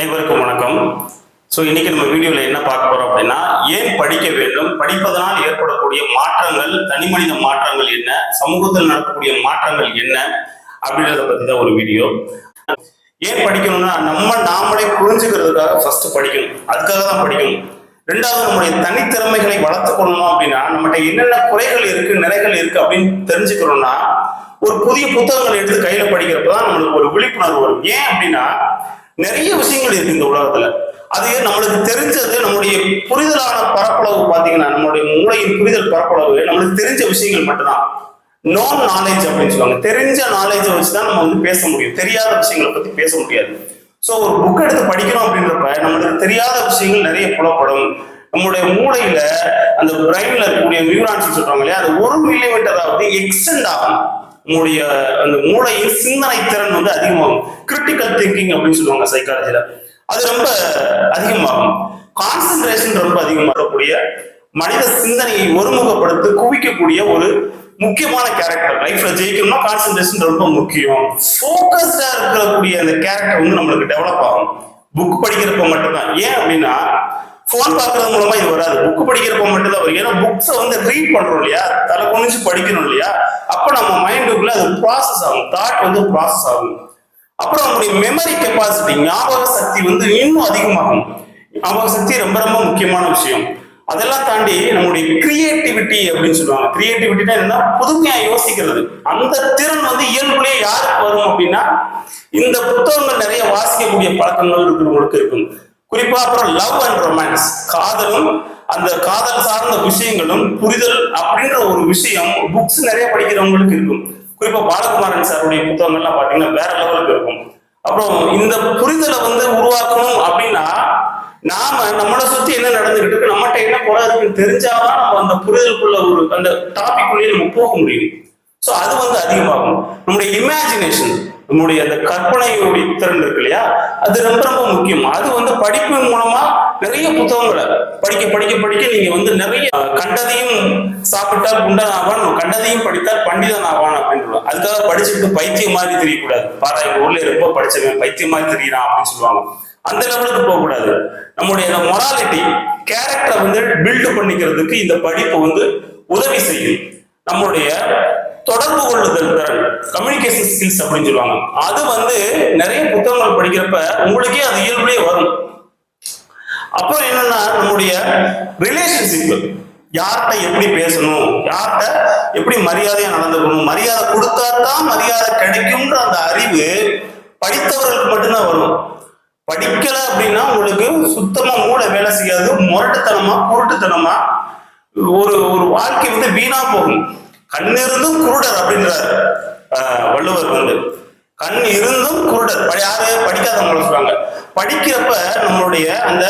அனைவருக்கும் வணக்கம். ஸோ இன்னைக்கு நம்ம வீடியோவில் என்ன பார்க்க போறோம் அப்படின்னா ஏன் படிக்க வேண்டும்? படிப்பதனால் ஏற்படக்கூடிய மாற்றங்கள் தனி மனித மாற்றங்கள் என்ன? சமூகத்தில் நடக்கக்கூடிய மாற்றங்கள் என்ன? அப்படின்றத பற்றி தான் ஒரு வீடியோ. ஏன் படிக்கணும்னா நம்ம நாமளே புரிஞ்சுக்கிறதுக்காக ஃபர்ஸ்ட் படிக்கணும். அதுக்காக தான் படிக்கணும். ரெண்டாவது நம்முடைய தனித்திறமைகளை வளர்த்து கொள்ளணும் அப்படின்னா நம்மகிட்ட என்னென்ன குறைகள் இருக்கு நிறைகள் இருக்கு அப்படின்னு தெரிஞ்சுக்கிறோம்னா ஒரு புதிய புத்தகங்களை எடுத்து கையில படிக்கிறப்ப தான் நம்மளுக்கு ஒரு விழிப்புணர்வு வரும். ஏன் அப்படின்னா நிறைய விஷயங்கள் இருக்கு இந்த உலகத்துல. அது நம்மளுக்கு தெரிஞ்சது நம்முடைய புரிதலான பரப்பளவு பாத்தீங்கன்னா நம்மளுடைய மூளையின் புரிதல் பரப்பளவு நம்மளுக்கு தெரிஞ்ச விஷயங்கள் மட்டும்தான். நோன் நாலேஜ் அப்படின்னு சொல்லுவாங்க. தெரிஞ்ச நாலேஜை வச்சு தான் நம்ம வந்து பேச முடியும். தெரியாத விஷயங்களை பத்தி பேச முடியாது. ஸோ ஒரு புக் எடுத்து படிக்கிறோம் அப்படின்றப்ப நம்மளுக்கு தெரியாத விஷயங்கள் நிறைய புலப்படும். நம்மளுடைய மூளையில அந்த பிரெயின்ல இருக்கக்கூடிய நியூரான்ஸ் சொல்றாங்க இல்லையா அது ஒரு மில்லிமீட்டராவது எக்ஸ்டெண்ட் ஆகும். உங்களுடைய அந்த மூளையின் சிந்தனை திறன் வந்து அதிகமாகும். கிரிட்டிக்கல் திங்கிங் அப்படின்னு சொல்லுவாங்க சைக்காலஜில அது ரொம்ப அதிகமாகும். கான்சென்ட்ரேஷன் ரொம்ப அதிகமாகக்கூடிய மனித சிந்தனையை ஒருமுகப்படுத்தி குவிக்கக்கூடிய ஒரு முக்கியமான கேரக்டர் லைஃப்ல ஜெயிக்கணும்னா கான்சென்ட்ரேஷன் ரொம்ப முக்கியம். ஃபோக்கஸ்டா இருக்கக்கூடிய அந்த கேரக்டர் வந்து நம்மளுக்கு டெவலப் ஆகும். புக் படிக்கிறப்ப மட்டும்தான். ஏன் அப்படின்னா ஃபோன் பார்க்கறது மூலமா இது வராது. புக் படிக்கிறப்ப மட்டும்தான் வரும். ஏன்னா புக்ஸை வந்து ரீட் பண்றோம் இல்லையா? தலை குனிஞ்சு படிக்கணும் இல்லையா? அப்போ நம்ம மைண்டுக்குள்ள அது ப்ராசஸ் ஆகும். தாட் வந்து ப்ராசஸ் ஆகும். அப்புறம் நம்முடைய மெமரி கெப்பாசிட்டி ஞாபக சக்தி வந்து இன்னும் அதிகமாகும். ஞாபக சக்தி ரொம்ப ரொம்ப முக்கியமான விஷயம். அதெல்லாம் தாண்டி நம்முடைய கிரியேட்டிவிட்டி அப்படின்னு சொல்லுவாங்க. கிரியேட்டிவிட்டினா என்ன புதுமையா யோசிக்கிறது. அந்த திறன் வந்து இயல்புலேயே யாருக்கு வரும் அப்படின்னா இந்த புத்தகங்கள் நிறைய வாசிக்கக்கூடிய பழக்கங்கள் இருக்கிறவங்களுக்கு இருக்கும். குறிப்பா அப்புறம் லவ் அண்ட் ரொமான்ஸ் காதலும் அந்த காதல் சார்ந்த விஷயங்களும் புரிதல் அப்படின்ற ஒரு விஷயம் புக்ஸ் நிறைய படிக்கிறவங்களுக்கு இருக்கும். குறிப்பா பாலகுமாரன் சாருடைய புத்தகங்கள்லாம் பாத்தீங்கன்னா வேற லெவலுக்கு இருக்கும். அப்புறம் இந்த புரிதலை வந்து உருவாக்கணும் அப்படின்னா நாம நம்மளை சுத்தி என்ன நடந்துகிட்டு இருக்கு நம்மகிட்ட என்ன குறை இருக்குன்னு தெரிஞ்சாதான் நம்ம அந்த புரிதலுக்குள்ள ஒரு அந்த டாபிக் உள்ளே நம்ம போக முடியும். ஸோ அது வந்து அதிகமாகும். நம்முடைய இமேஜினேஷன் நம்முடைய அந்த கற்பனையுடைய திறன் இருக்கு இல்லையா? அது ரொம்ப ரொம்ப முக்கியம். அது வந்து படிப்பின் மூலமா நிறைய புத்தகங்களை படிக்க படிக்க படிக்க நீங்க வந்து நிறைய கண்டதையும் சாப்பிட்டால் குண்டன் ஆவான் கண்டதையும் படித்தால் பண்டிதன் ஆவான் அப்படின்னு அதுக்காக படிச்சுட்டு பைத்தியம் மாதிரி தெரியக்கூடாது. பாரா எங்க ஊர்ல ரொம்ப படிச்சவன் பைத்தியம் மாதிரி தெரியலாம் அப்படின்னு சொல்லுவாங்க. அந்த லெவலுக்கு போகக்கூடாது. நம்முடைய அந்த மொராலிட்டி கேரக்டரை வந்து பில்டு பண்ணிக்கிறதுக்கு இந்த படிப்பு வந்து உதவி செய்யும். நம்மளுடைய தொடர்பு கொள்ளுதல் திறன் கம்யூனிகேஷன் ஸ்கில்ஸ் அப்படின்னு சொல்லுவாங்க. அது வந்து நிறைய புத்தகங்கள் படிக்கிறப்ப உங்களுக்கே அது இயல்புலேயே வரும். அப்புறம் என்னன்னா நம்முடைய ரிலேஷன்ஷிப் யார்கிட்ட எப்படி பேசணும் யார்கிட்ட எப்படி மரியாதையா நடந்துக்கணும் மரியாதை கொடுத்தா தான் மரியாதை கிடைக்கும்ன்ற அந்த அறிவு படித்தவர்களுக்கு மட்டும்தான் வரும். படிக்கல அப்படின்னா உங்களுக்கு சுத்தமா மூளை வேலை செய்யாது. முரட்டுத்தனமா குருட்டுத்தனமா ஒரு ஒரு வாழ்க்கை வந்து வீணா போகும். கண் இருந்தும் குருடர் அப்படின்றார் வள்ளுவர் வந்து. கண் இருந்தும் குருடர். யாரு? படிக்காதவங்களை சொல்றாங்க. படிக்கிறப்ப நம்மளுடைய அந்த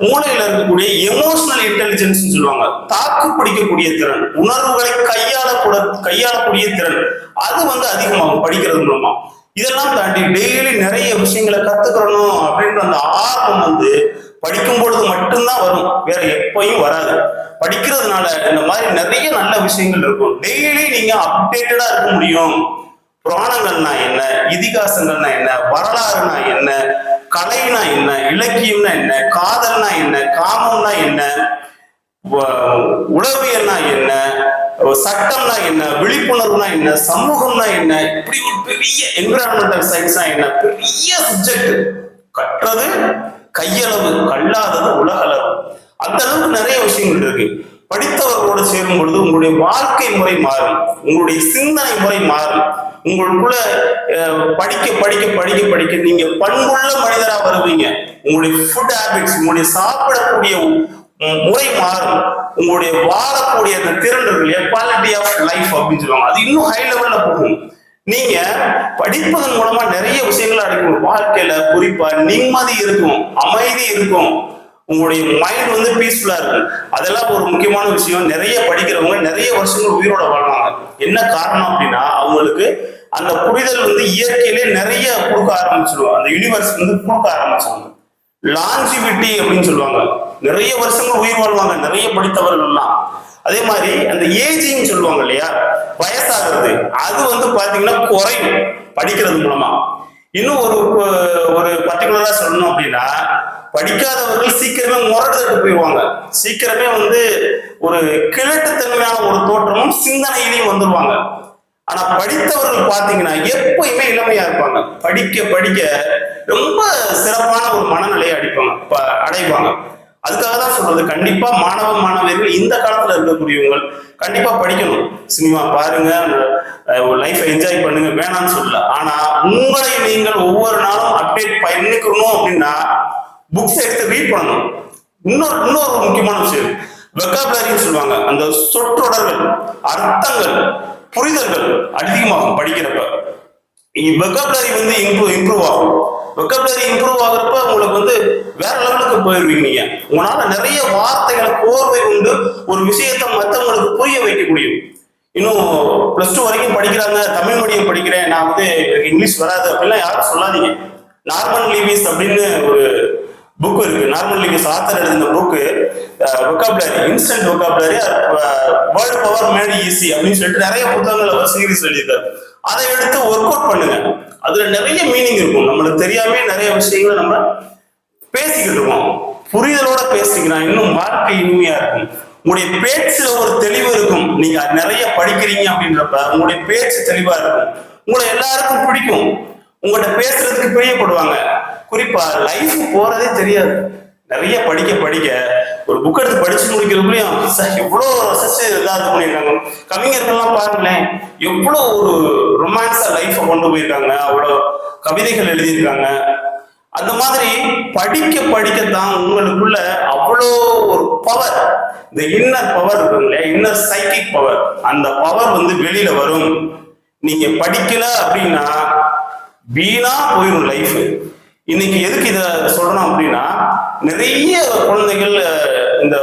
மூளையில இருக்கக்கூடிய எமோஷனல் இன்டெலிஜென்ஸ் சொல்லுவாங்க. தாக்கு பிடிக்கக்கூடிய திறன் உணர்வுகளை கையாளக்கூட கையாளக்கூடிய திறன் அது வந்து அதிகமாகும் படிக்கிறது மூலமா. இதெல்லாம் தாண்டி டெய்லி நிறைய விஷயங்களை கத்துக்கிறணும் அப்படின்ற அந்த ஆர்வம் வந்து படிக்கும் பொழுது மட்டும்தான் வரும். வேற எப்பயும் வராது. படிக்கிறதுனால இந்த மாதிரி நிறைய நல்ல விஷயங்கள் இருக்கும். டெய்லி நீங்க அப்டேட்டடா இருக்க முடியும். புராணங்கள்னா என்ன? இதிகாசங்கள்னா என்ன? வரலாறுனா என்ன? கலைனா என்ன? இலக்கியம்னா என்ன? காதல்னா என்ன? காமம்னா என்ன? உளவியல்னா என்ன? சட்டம்னா என்ன? விழிப்புணர்வுனா என்ன? சமூகம்னா என்ன? இப்படி ஒரு பெரிய என்விரான்மெண்டல் சயின்ஸ்னா என்ன? பெரிய சப்ஜெக்ட் கற்றது கையளவு கல்லாதது உலகளவு. அந்த அளவுக்கு நிறைய விஷயங்கள் இருக்கு. படித்தவர்களோடு சேரும் பொழுது உங்களுடைய வாழ்க்கை முறை மாறும். உங்களுடைய சிந்தனை முறை மாறும். உங்களுக்குள்ள படிக்க படிக்க படிக்க படிக்க நீங்க பண்புள்ள மனிதரா வருவீங்க. உங்களுடைய ஃபுட் ஹேபிட்ஸ் உங்களுடைய சாப்பிடக்கூடிய முறை மாறும். உங்களுடைய வாழக்கூடிய அந்த திறன் இருக்கு குவாலிட்டி ஆஃப் லைஃப் அப்படின்னு சொல்லுவாங்க. அது இன்னும் ஹை லெவல்ல போகும். நீங்க படிப்பதன் மூலமா நிறைய விஷயங்கள் அடைக்கும் வாழ்க்கையில குறிப்பா நிம்மதி இருக்கும் அமைதி இருக்கும். உங்களுடைய மைண்ட் வந்து பீஸ்ஃபுல்லா இருக்கும். அதெல்லாம் ஒரு முக்கியமான விஷயம். நிறைய படிக்கிறவங்க நிறைய வருஷங்கள் உயிரோட வாழ்வாங்க. என்ன காரணம் அப்படின்னா அவங்களுக்கு அந்த புரிதல் வந்து இயற்கையிலே நிறைய கொடுக்க ஆரம்பிச்சிருவாங்க. அந்த யூனிவர்ஸ் வந்து கொடுக்க ஆரம்பிச்சிருவாங்க. லாஞ்சிவிட்டி அப்படின்னு சொல்லுவாங்க. நிறைய வருஷங்கள் உயிர் வாழ்வாங்க நிறைய படித்தவர்கள் எல்லாம். அதே மாதிரி அந்த ஏஜிங் சொல்லுவாங்க இல்லையா? வயசாகிறது. அது வந்து பாத்தீங்கன்னா குறையும் படிக்கிறது மூலமா. இன்னும் ஒரு ஒரு பர்டிகுலரா சொல்லணும் அப்படின்னா படிக்காதவர்கள் சீக்கிரமே முரடுதட்டு போயிடுவாங்க. சீக்கிரமே வந்து ஒரு கிழட்டுத்தன்மையான ஒரு தோற்றமும் சிந்தனையிலையும் வந்துடுவாங்க ஆனா படித்தவர்கள் பாத்தீங்கன்னா எப்பயுமே இளமையா இருப்பாங்க. படிக்க படிக்க ரொம்ப சிறப்பான ஒரு மனநிலையை அடிப்பாங்க ப- அடைவாங்க. அதுக்காக தான் சொல்றது. கண்டிப்பா மாணவ மாணவியர்கள் இந்த காலத்துல இருக்கக்கூடியவங்க கண்டிப்பா படிக்கணும். சினிமா பாருங்க லைஃப்பை என்ஜாய் பண்ணுங்க. வேணாம்னு சொல்லல. ஆனா உங்களை நீங்கள் ஒவ்வொரு நாளும் அப்டேட் பண்ணிக்கணும் அப்படின்னா புக்ஸ் எடுத்து ரீட் பண்ணணும். இன்னொரு இன்னொரு முக்கியமான விஷயம். வெக்காபுலரின்னு சொல்லுவாங்க. அந்த சொற்றொடர்கள் அர்த்தங்கள் புரிதல்கள் அதிகமாகும் படிக்கிறப்ப. வெக்காபுலரி வந்து இம்ப்ரூவ் இம்ப்ரூவ் ஆகும். வெக்காபுலரி இம்ப்ரூவ் ஆகிறப்ப உங்களுக்கு வந்து வேற லெவலுக்கு போயிருவீங்க நீங்க. உங்களால நிறைய வார்த்தைகளை கோர்வை உண்டு. ஒரு விஷயத்தை மற்றவங்களுக்கு புரிய வைக்க முடியும். இன்னும் பிளஸ் டூ வரைக்கும் படிக்கிறாங்க. தமிழ் மீடியம் படிக்கிறேன். நான் வந்து எனக்கு இங்கிலீஷ் வராது அப்படிலாம் யாரும் சொல்லாதீங்க. நார்மல் லீவிஸ் அப்படின்னு ஒரு புக் இருக்கு. நார்மல் நீங்க சாத்தர் எழுதின book vocabulary instant vocabulary world power made easy அப்படின்னு சொல்லிட்டு நிறைய புத்தகங்கள் அவர் சீரீஸ் எழுதியிருக்காரு. அதை எடுத்து ஒர்க் அவுட் பண்ணுங்க. அதுல நிறைய மீனிங் இருக்கும். நம்மளுக்கு தெரியாம நிறைய விஷயங்களை நம்ம பேசிக்கிட்டு இருக்கோம். புரிதலோட பேசிக்கிறோம் இன்னும் வாழ்க்கை இனிமையா இருக்கும். உங்களுடைய பேச்சுல ஒரு தெளிவு இருக்கும். நீங்க நிறைய படிக்கிறீங்க அப்படின்றப்ப உங்களுடைய பேச்சு தெளிவா இருக்கும். உங்களை எல்லாருக்கும் பிடிக்கும். உங்கள்கிட்ட பேசுறதுக்கு பிரியப்படுவாங்க. குறிப்பா லைஃப் போறதே தெரியாது. நிறைய படிக்க படிக்க ஒரு புக் எடுத்து படிச்சு முடிக்கிறதுக்குள்ளயும் சார் எவ்வளோ ரசிச்சு இதாக பண்ணியிருக்காங்க. கவிஞர்கள்லாம் பாருங்களேன் எவ்வளோ ஒரு ரொமான்ஸா லைஃப்பை கொண்டு போயிருக்காங்க. அவ்வளோ கவிதைகள் எழுதியிருக்காங்க. அந்த மாதிரி படிக்க படிக்கத்தான் உங்களுக்குள்ள அவ்வளோ ஒரு பவர் இந்த இன்னர் பவர் இருக்கும் இல்லையா இன்னர் சைக்கிக் பவர் அந்த பவர் வந்து வெளியில வரும். நீங்க படிக்கல அப்படின்னா வீணா போயிடும் லைஃப் இன்னைக்கு எதுக்கு இதை சொல்றோம் அப்படின்னா நிறைய குழந்தைகள் இந்த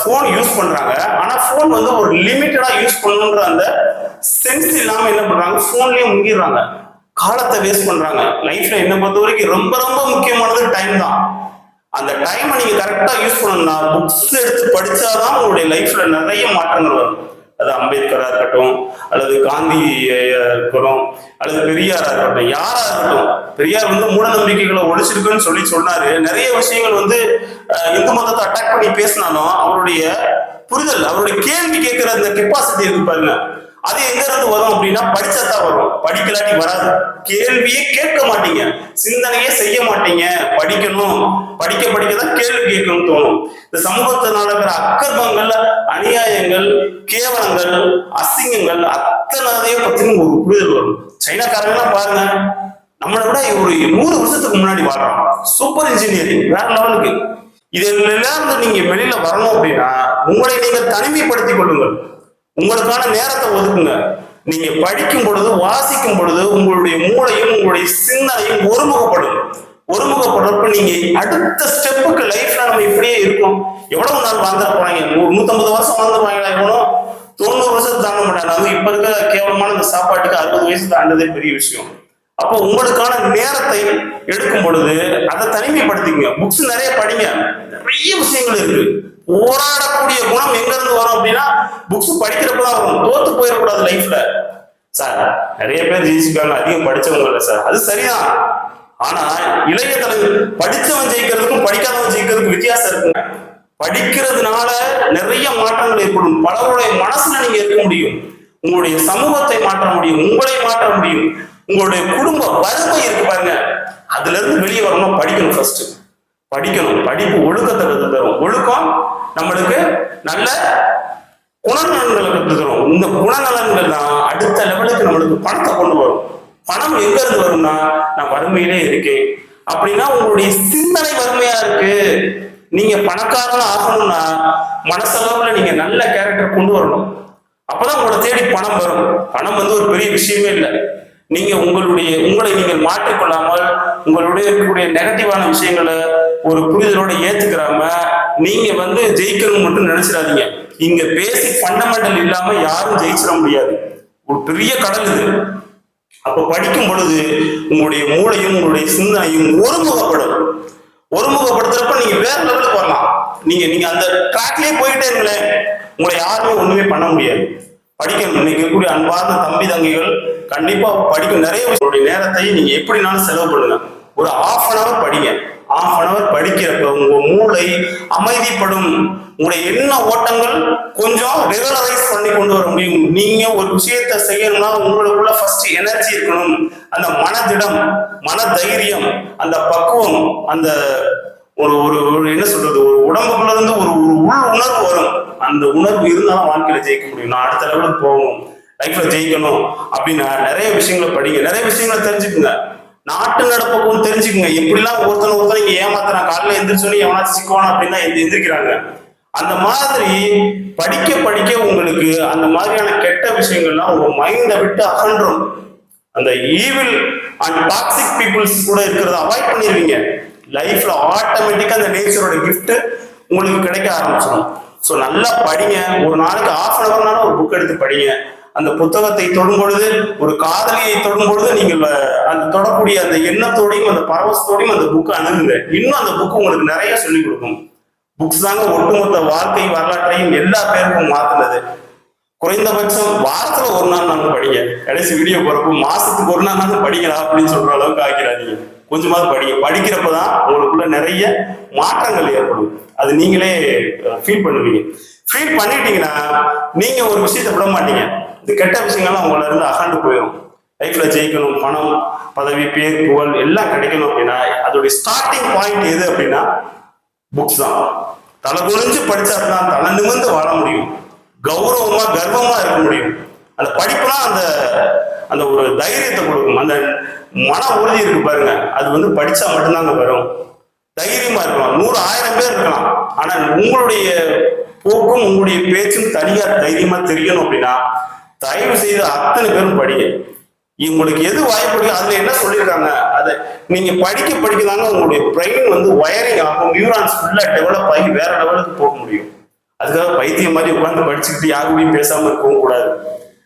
ஃபோன் யூஸ் பண்றாங்க. ஆனா ஃபோன் வந்து ஒரு லிமிட்டடா யூஸ் பண்ணணுன்ற அந்த சென்ஸ் இல்லாம என்ன பண்றாங்க? ஃபோன்லயே முங்கிடுறாங்க. காலத்தை வேஸ்ட் பண்றாங்க. லைஃப்ல என்ன பொறுத்த வரைக்கும் ரொம்ப ரொம்ப முக்கியமானது டைம் தான். அந்த டைமை நீங்க கரெக்டா யூஸ் பண்ணணும்னா புக்ஸ் எடுத்து படிச்சாதான் உங்களுடைய லைஃப்ல நிறைய மாற்றங்கள் வரும். அது அம்பேத்கரா இருக்கட்டும் அல்லது காந்தி இருக்கட்டும் அல்லது பெரியாரா இருக்கட்டும் யாரா இருக்கட்டும் பெரியார் வந்து மூட நம்பிக்கைகளை ஒழிச்சிருக்குன்னு சொல்லி சொன்னாரு. நிறைய விஷயங்கள் வந்து இந்து மதத்தை அட்டாக் பண்ணி பேசினாலும் அவருடைய புரிதல் அவருடைய கேள்வி கேட்கிற அந்த கெப்பாசிட்டி இருக்கு பாருங்க. அது எங்க இருந்து வரும் அப்படின்னா படிச்சாதான் வரும். படிக்கலாட்டி வராது. கேள்வியே கேட்க மாட்டீங்க. சிந்தனையே செய்ய மாட்டீங்க. படிக்கணும். படிக்க படிக்க தான் கேள்வி கேட்கணும்னு தோணும். இந்த சமூகத்தில் நடக்கிற அக்கர்மங்கள் அநியாயங்கள் கேவலங்கள் அசிங்கங்கள் அத்தனைதையும் பத்தின ஒரு புரிதல் வரும். சைனாக்காரங்களாம் பாருங்க. நம்மளை விட ஒரு நூறு வருஷத்துக்கு முன்னாடி வாழ்றோம் சூப்பர் இன்ஜினியரிங் வேற லெவலுக்கு இதுல இருந்து நீங்க வெளியில வரணும் அப்படின்னா உங்களை நீங்கள் தனிமைப்படுத்திக் கொள்ளுங்கள். உங்களுக்கான நேரத்தை ஒதுக்குங்க. நீங்க படிக்கும் பொழுது வாசிக்கும் பொழுது உங்களுடைய மூளையும் உங்களுடைய சிந்தனையும் ஒருமுகப்படும். ஒருமுகப்படுறப்ப நீங்க அடுத்த ஸ்டெப்புக்கு லைஃப்ல நம்ம இப்படியே இருக்கோம். எவ்வளவு நாள் வாழ்ந்துட போறாங்க? ஒரு நூத்தம்பது வருஷம் வாழ்ந்துருவாங்களா எவ்வளோ தொண்ணூறு வருஷம் தாங்க மாட்டாங்க. அது இப்ப இருக்க கேவலமான இந்த சாப்பாட்டுக்கு அறுபது வயசு தாண்டதே பெரிய விஷயம். அப்போ உங்களுக்கான நேரத்தை எடுக்கும் பொழுது அதை தனிமைப்படுத்திக்கங்க. புக்ஸ் நிறைய படிங்க. நிறைய விஷயங்கள் இருக்கு. போராடக்கூடிய குணம் எங்க இருந்து வரும் அப்படின்னா புக்ஸ் படிக்கிறப்பதான் வரும். தோத்து போயிடக்கூடாது லைஃப்ல சார் நிறைய பேர் ஜெயிச்சுக்காங்க அதிகம் படிச்சவங்க இல்லை சார் அது சரிதான். ஆனா இளைய தலைவர் படிச்சவன் ஜெயிக்கிறதுக்கும் படிக்காதவன் ஜெயிக்கிறதுக்கும் வித்தியாசம் இருக்குங்க. படிக்கிறதுனால நிறைய மாற்றங்கள் ஏற்படும். பலருடைய மனசுல நீங்க இருக்க முடியும். உங்களுடைய சமூகத்தை மாற்ற முடியும். உங்களை மாற்ற முடியும். உங்களுடைய குடும்ப வறுமை இருக்கு பாருங்க. அதுல இருந்து வெளியே வரணும் படிக்கணும் ஃபர்ஸ்ட் படிக்கணும். படிப்பு ஒழுக்கத்தை கத்து தரும் ஒழுக்கம் நம்மளுக்கு நல்ல குணநலன்களை கத்து தரும் இந்த குணநலன்கள் தான் அடுத்த லெவலுக்கு நம்மளுக்கு பணத்தை கொண்டு வரும். பணம் எங்க இருந்து வரும்னா நான் வறுமையிலே இருக்கேன். அப்படின்னா உங்களுடைய சிந்தனை வறுமையா இருக்கு. நீங்க பணக்காரன் ஆகணும்னா மனசளவுல நீங்க நல்ல கேரக்டர் கொண்டு வரணும். அப்பதான் உங்களை தேடி பணம் வரும். பணம் வந்து ஒரு பெரிய விஷயமே இல்லை. நீங்க உங்களுடைய உங்களை நீங்கள் மாற்றிக்கொள்ளாமல் உங்களுடைய இருக்கக்கூடிய நெகட்டிவான விஷயங்களை ஒரு புரிதலோட ஏத்துக்கிறாம நீங்க வந்து ஜெயிக்கணும் மட்டும் நினைச்சிடாதீங்க. இங்க பேசிக் ஃபண்டமெண்டல் இல்லாம யாரும் ஜெயிச்சிட முடியாது. ஒரு பெரிய கடல் இது. அப்ப படிக்கும் பொழுது உங்களுடைய மூளையும் உங்களுடைய சிந்தனையும் ஒருமுகப்படும். ஒருமுகப்படுத்துறப்ப நீங்க வேற லெவலுக்கு வரலாம். நீங்க நீங்க அந்த ட்ராக்லயே போயிட்டே இருங்களேன். உங்களை யாருமே ஒண்ணுமே பண்ண முடியாது. படிக்கணும். இன்னைக்கு இருக்கக்கூடிய அன்பார்ந்த தம்பி தங்கைகள் கண்டிப்பா படிக்கும் நிறைய உங்களுடைய நேரத்தை நீங்க எப்படினாலும் செலவு பண்ணுங்க. ஒரு ஆஃப் அன் அவர் படிங்க. ஆஃப் அன் அவர் படிக்கிறப்ப உங்க மூளை அமைதிப்படும். உங்களுடைய என்ன ஓட்டங்கள் கொஞ்சம் ரெகுலரைஸ் பண்ணி கொண்டு வர முடியும். நீங்க ஒரு விஷயத்தை செய்யணும்னா உங்களுக்குள்ள ஃபர்ஸ்ட் எனர்ஜி இருக்கணும். அந்த மனதிடம் மன தைரியம் அந்த பக்குவம் அந்த ஒரு ஒரு ஒரு என்ன சொல்றது? ஒரு உடம்புக்குள்ள இருந்து ஒரு ஒரு உள் உணர்வு வரும். அந்த உணர்வு இருந்தாலும் வாழ்க்கையில ஜெயிக்க முடியும். நான் அடுத்த லெவலுக்கு போகணும் லைஃப்ல ஜெயிக்கணும் அப்படின்னு நிறைய விஷயங்களை படிங்க. நிறைய விஷயங்களை தெரிஞ்சுக்குங்க. நாட்டு நடப்புக்கும் தெரிஞ்சுக்குங்க. எப்படிலாம் ஒருத்தனை ஒருத்தனை இங்க ஏமாத்துறான். காலையில எந்திரிச்சோன்னு எவனாச்சும் சிக்குவானா அப்படின்னு எந்திரிக்கிறாங்க. அந்த மாதிரி படிக்க படிக்க உங்களுக்கு அந்த மாதிரியான கெட்ட விஷயங்கள்லாம் உங்க மைண்டை விட்டு அகன்றும். அந்த ஈவில் அண்ட் டாக்ஸிக் பீப்புள்ஸ் கூட இருக்கிறத அவாய்ட் பண்ணிடுவீங்க லைஃப்ல ஆட்டோமேட்டிக்கா அந்த நேச்சரோட கிஃப்ட் உங்களுக்கு கிடைக்க ஆரம்பிச்சிடும். ஸோ நல்லா படிங்க. ஒரு நாளைக்கு ஆஃப் அன் ஹவர்னாலும் ஒரு புக் எடுத்து படிங்க. அந்த புத்தகத்தை தொடும் பொழுது ஒரு காதலியை தொடும் பொழுது நீங்கள் அந்த தொடக்கூடிய அந்த எண்ணத்தோடையும் அந்த பரவசத்தோடையும் அந்த புக்கை அணுகுங்க. இன்னும் அந்த புக்கு உங்களுக்கு நிறைய சொல்லிக் கொடுக்கும். புக்ஸ் தாங்க ஒட்டுமொத்த வாழ்க்கை வரலாற்றையும் எல்லா பேருக்கும் மாத்தினது. குறைந்தபட்சம் வாரத்துல ஒரு நாள் நாங்க படிங்க. கடைசி வீடியோ போறப்போ மாசத்துக்கு ஒரு நாள் நாங்க படிக்கலாம் அப்படின்னு சொல்ற அளவுக்கு ஆக்கிறாதீங்க கொஞ்சமாவது படிங்க. படிக்கிறப்பதான் உங்களுக்குள்ள நிறைய மாற்றங்கள் ஏற்படும். அது நீங்களே ஃபீல் பண்ணுவீங்க. ஃபீல் பண்ணிட்டீங்கன்னா நீங்க ஒரு விஷயத்தை விட மாட்டீங்க. இந்த கெட்ட விஷயங்கள்லாம் அவங்கள இருந்து அகண்டு போயிடும் லைஃப்ல ஜெயிக்கணும் பணம் பதவி பேர் புகழ் எல்லாம் கிடைக்கணும் அப்படின்னா அதோடைய ஸ்டார்டிங் பாயிண்ட் எது அப்படின்னா புக்ஸ் தான். தலை குறைஞ்சு படிச்சா தான் தலை நிமிர்ந்து வாழ முடியும். கௌரவமா கர்வமா இருக்க முடியும். அந்த படிப்புலாம் அந்த அந்த ஒரு தைரியத்தை கொடுக்கும். அந்த மன உறுதி இருக்கு பாருங்க. அது வந்து படிச்சா மட்டும்தாங்க வரும். தைரியமா இருக்கலாம். நூறு ஆயிரம் பேர் இருக்கலாம். ஆனா உங்களுடைய போக்கும் உங்களுடைய பேச்சும் தனியா தைரியமா தெரியணும் அப்படின்னா தயவு செய்து அத்தனை பேரும் படிங்க. உங்களுக்கு எது வாய்ப்பு அதுல என்ன சொல்லியிருக்காங்க அதை நீங்க படிக்க படிக்கதாங்க உங்களுடைய பிரெயின் வந்து வயரிங் ஆகும் நியூரான்ஸ் ஃபுல்லா டெவலப் ஆகி வேற லெவலுக்கு போக முடியும். அதுக்காக பைத்தியம் மாதிரி உட்காந்து படிச்சுக்கிட்டு யாருடையும் பேசாம இருக்கவும் கூடாது.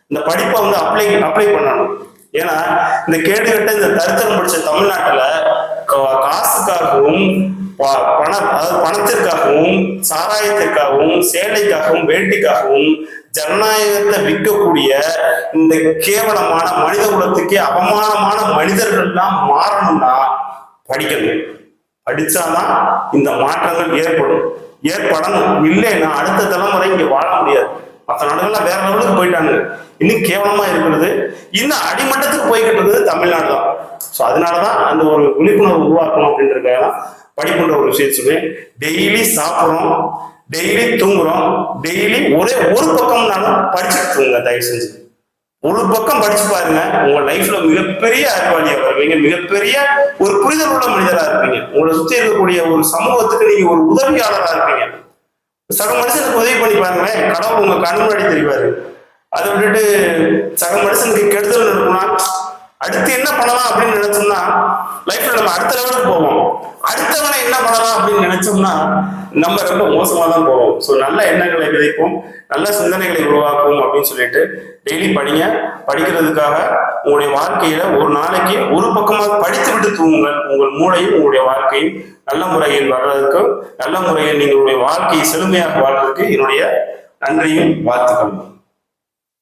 இந்த படிப்பை வந்து அப்ளை அப்ளை பண்ணணும். ஏன்னா இந்த கேடுகட்ட இந்த தரித்திரம் படிச்ச தமிழ்நாட்டுல கா- காசுக்காகவும் பண அதாவது பணத்திற்காகவும் சாராயத்திற்காகவும் சேலைக்காகவும் வேட்டிக்காகவும் ஜனநாயகத்தை விற்கக்கூடிய இந்த கேவலமான மனித குலத்துக்கே அவமானமான மனிதர்கள்லாம் மாறணும்னா படிக்கணும். படிச்சாதான் இந்த மாற்றங்கள் ஏற்படும். ஏற்படணும். இல்லைன்னா அடுத்த தலைமுறை இங்க வாழ முடியாது. மற்ற நாடுகள்லாம் வேற லெவலுக்கு போயிட்டாங்க இன்னும் கேவலமா இருக்கிறது. இன்னும் அடிமட்டத்துக்கு போய்கிட்டு இருக்குது தமிழ்நாடு தான் ஸோ அதனாலதான் அந்த ஒரு விழிப்புணர்வு உருவாக்கணும் அப்படின்றதுக்காக தான் படிப்புன்ற ஒரு விஷயம் சொல்லுவேன் டெய்லி சாப்பிட்றோம் டெய்லி தூங்குறோம். டெய்லி ஒரே ஒரு பக்கம்னாலும் படிச்சுட்டு தூங்க தயவு செஞ்சு. ஒரு பக்கம் படிச்சு பாருங்க உங்க லைஃப்ல மிகப்பெரிய அறிவாளியா வருவீங்க. மிகப்பெரிய ஒரு புரிதல் உள்ள மனிதரா இருப்பீங்க. உங்களை சுத்தி இருக்கக்கூடிய ஒரு சமூகத்துக்கு நீங்க ஒரு உதவியாளரா இருப்பீங்க. சக மனுஷனுக்கு உதவி பண்ணி பாருங்களேன் கடவுள் உங்க கண்ணு முன்னாடி தெரிவாரு. அதை விட்டுட்டு சக மனுஷனுக்கு கெடுதல் இருக்கும்னா அடுத்து என்ன பண்ணலாம் அப்படின்னு நினைச்சோம்னா லைஃப்ல நம்ம அடுத்த லெவலுக்கு போவோம். அடுத்தவனை என்ன பண்ணலாம் அப்படின்னு நினைச்சோம்னா நம்ம ரொம்ப மோசமா தான் போவோம். ஸோ நல்ல எண்ணங்களை விதைப்போம். நல்ல சிந்தனைகளை உருவாக்குவோம் அப்படின்னு சொல்லிட்டு டெய்லி படிங்க. படிக்கிறதுக்காக உங்களுடைய வாழ்க்கையில ஒரு நாளைக்கு ஒரு பக்கமாக படித்து விட்டு தூங்குங்கள். உங்கள் மூளையும் உங்களுடைய வாழ்க்கையும் நல்ல முறையில் வர்றதுக்கு நல்ல முறையில் நீங்களுடைய வாழ்க்கையை செழுமையாக வாழ்றதுக்கு என்னுடைய நன்றியும் வாழ்த்துக்களும்.